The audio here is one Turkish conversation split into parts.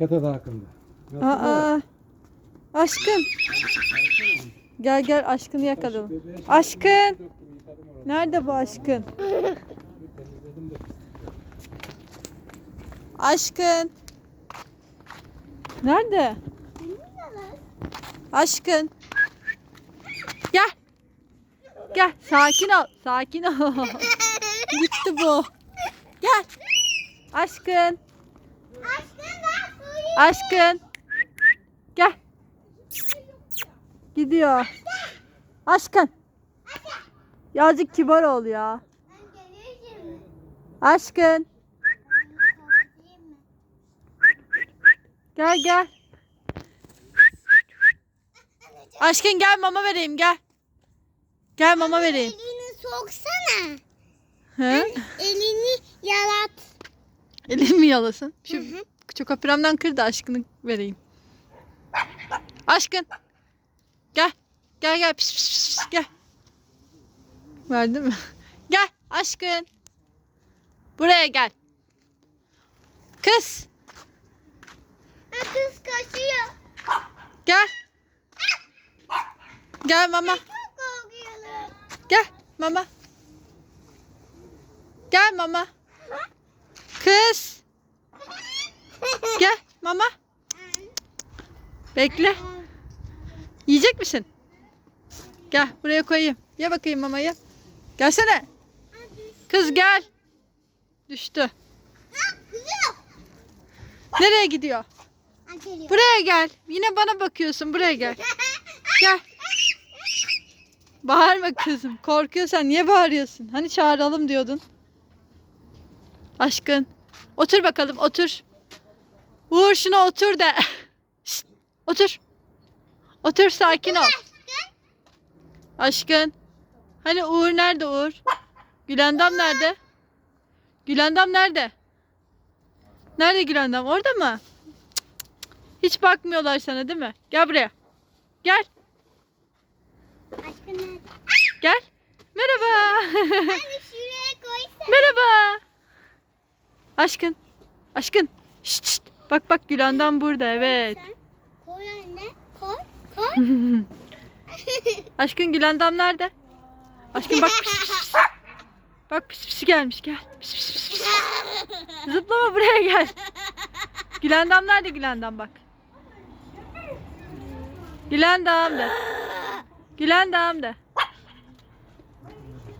Et hakkında. Aa, aşkın. Gel gel aşkını yakalım. Aşkın. Nerede bu aşkın? Aşkın. Nerede? Aşkın. Gel. Gel. Sakin ol. Sakin ol. Gitti bu. Gel. Aşkın. Aşkın. Gel. Gidiyor. Aşkın. Birazcık kibar ol ya. Aşkın. Gel gel. Aşkın gel mama vereyim gel. Gel mama vereyim. Elini soksana. Hı? Elini yalat. Elin mi yalasın? Şu Hı hı. Küçük kapıramdan kır da aşkını vereyim. Aşkın. Gel. Gel gel. Pis, pis, pis. Gel. Verdin mi? Gel aşkın. Buraya gel. Kız. Kız kaçıyor. Gel. Gel mama. Gel mama. Gel mama. Kız. Gel mama. Bekle. Yiyecek misin? Gel buraya koyayım. Ye bakayım mamayı. Gelsene. Kız gel. Düştü. Nereye gidiyor? Buraya gel. Yine bana bakıyorsun. Buraya gel. Gel. Bağırma kızım. Korkuyorsan niye bağırıyorsun? Hani çağıralım diyordun. Aşkın. Otur bakalım otur. Uğur şuna otur de. Şşt, otur. Otur sakin ol. Aşkın. Hani Uğur nerede Uğur? Gülendam nerede? Gülendam nerede? Nerede Gülendam? Orada mı? Hiç bakmıyorlar sana değil mi? Gel buraya. Gel. Gel. Merhaba. Merhaba. Aşkın. Aşkın. Şşt, şşt. Bak bak Gülendam burada evet. Sen Koy anne. Koy. Koy. Aşkın Gülendam nerede? Aşkın bak pis pis pis. Bak pis pis gelmiş gel. Pis pis pis pis. Zıplama buraya gel. Gülendam nerede Gülendam bak. Gülendam de. Gülendam de.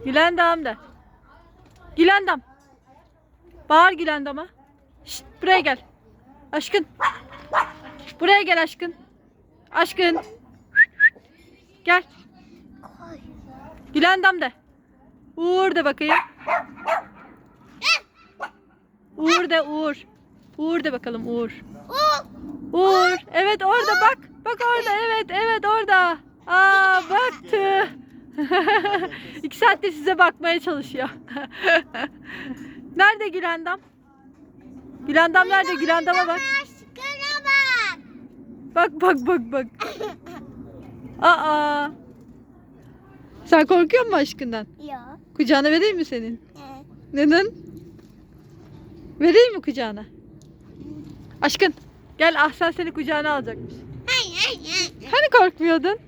Gülendam de. Gülendam. Bağır Gülendam'a. Şşt, buraya gel. Aşkın. Buraya gel aşkın. Aşkın. Gel. Gülendam de. Uğur de bakayım. Uğur de Uğur. Uğur de bakalım Uğur. Uğur. Evet orada bak. Bak orada evet evet orada. Aa baktı. İki saattir size bakmaya çalışıyor. nerede Gülendam? Gülendam nerede? Gülendam'a bak. Aşkına bak. Bak bak bak bak. Aa. Sen korkuyor musun aşkından? Ya. Kucağına vereyim mi senin? Evet. Neden? Vereyim mi kucağına? Aşkın gel Ahsen seni kucağına alacakmış. Hani korkmuyordun?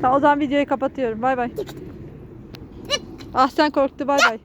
Tamam o zaman videoyu kapatıyorum. Bay bay. Ahsen korktu bay bay.